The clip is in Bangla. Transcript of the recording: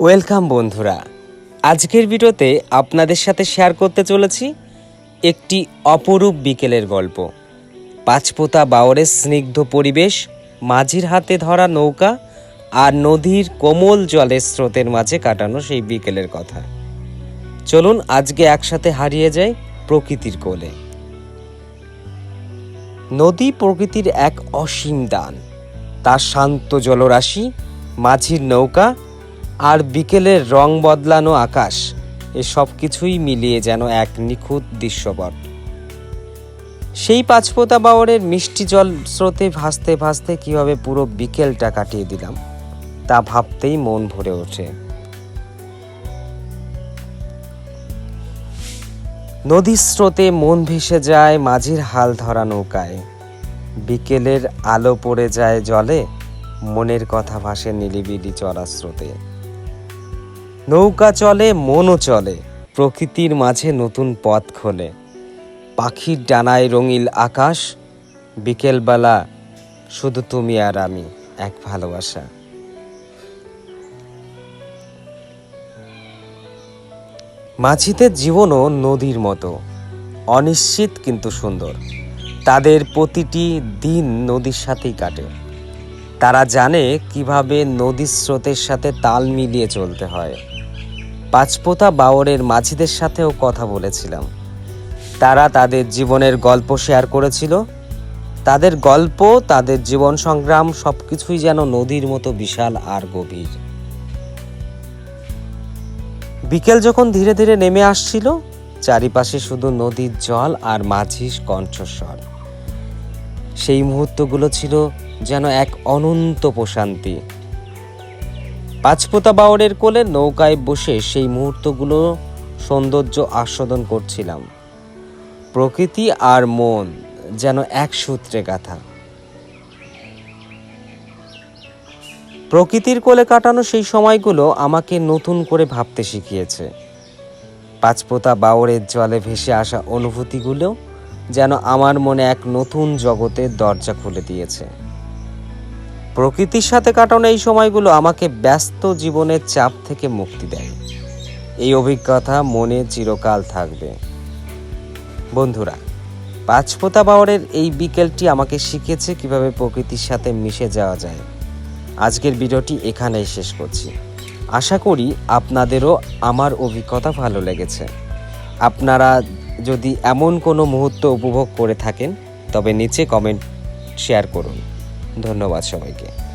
ওয়েলকাম বন্ধুরা। আজকের ভিডিওতে আপনাদের সাথে শেয়ার করতে চলেছি একটি অপরূপ বিকেলের গল্প। পাঁচপোতা বাওরের স্নিগ্ধ পরিবেশ, মাঝির হাতে ধরা নৌকা আর নদীর কোমল জলের স্রোতের মাঝে কাটানো সেই বিকেলের কথা। চলুন আজকে একসাথে হারিয়ে যাই প্রকৃতির কোলে। নদী প্রকৃতির এক অসীম দান। তার শান্ত জলরাশি, মাঝির নৌকা আর বিকেলের রং বদলানো আকাশ, এ সব কিছুই মিলিয়ে যেন এক নিখুঁত দৃশ্যপট। সেই পাঁচপোতা বাওয়ারের মিষ্টি জল স্রোতে ভাসতে ভাসতে কীভাবে পুরো বিকেলটা কাটিয়ে দিলাম, তা ভাবতেই মন ভরে ওঠে। নদীর স্রোতে মন ভেসে যায় মাঝির হাল ধরা নৌকায়। বিকেলের আলো পড়ে যায় জলে, মনের কথা ভাসে নিলিবিলি চড়া স্রোতে। নৌকা চলে, মনও চলে। প্রকৃতির মাঝে নতুন পথ খোলে। পাখির ডানায় রঙিল আকাশ, বিকেলবেলা শুধু তুমি আর আমি এক ভালোবাসা। মাঝিদের জীবনও নদীর মতো, অনিশ্চিত কিন্তু সুন্দর। তাদের প্রতিটি দিন নদীর সাথেই কাটে। তারা জানে কীভাবে নদীর স্রোতের সাথে তাল মিলিয়ে চলতে হয়। পাঁচপোতা বাওরের মাঝিদের সাথেও কথা বলেছিলাম। তারা তাদের জীবনের গল্প শেয়ার করেছিল। তাদের গল্প, তাদের জীবন সংগ্রাম সব কিছুই যেন নদীর মতো বিশাল আর গভীর। বিকেল যখন ধীরে ধীরে নেমে আসছিল, চারিপাশে শুধু নদীর জল আর মাঝির কণ্ঠস্বর। সেই মুহূর্তগুলো ছিল যেন এক অনন্ত প্রশান্তি। পাঁচপোতা বাওরের কোলে নৌকায় বসে সেই মুহূর্তগুলো সৌন্দর্য আস্বাদন করছিলাম। প্রকৃতি আর মন যেন এক সূত্রে গাথা। প্রকৃতির কোলে কাটানো সেই সময়গুলো আমাকে নতুন করে ভাবতে শিখিয়েছে। পাঁচপোতা বাওরের জলে ভেসে আসা অনুভূতিগুলো যেন আমার মনে এক নতুন জগতের দরজা খুলে দিয়েছে। প্রকৃতির সাথে কাটানো এই সময়গুলো আমাকে ব্যস্ত জীবনের চাপ থেকে মুক্তি দেয়। এই অভিজ্ঞতা মনে চিরকাল থাকবে। বন্ধুরা পাঁচপোতা বাওয়ারের এই বিকেলটি আমাকে শিখেছে কীভাবে প্রকৃতির সাথে মিশে যাওয়া যায়। আজকের ভিডিওটি এখানেই শেষ করছি। আশা করি আপনাদেরও আমার অভিজ্ঞতা ভালো লেগেছে। আপনারা যদি এমন কোনো মুহূর্ত উপভোগ করে থাকেন, তবে নিচে কমেন্ট শেয়ার করুন। ধন্যবাদ সবাইকে।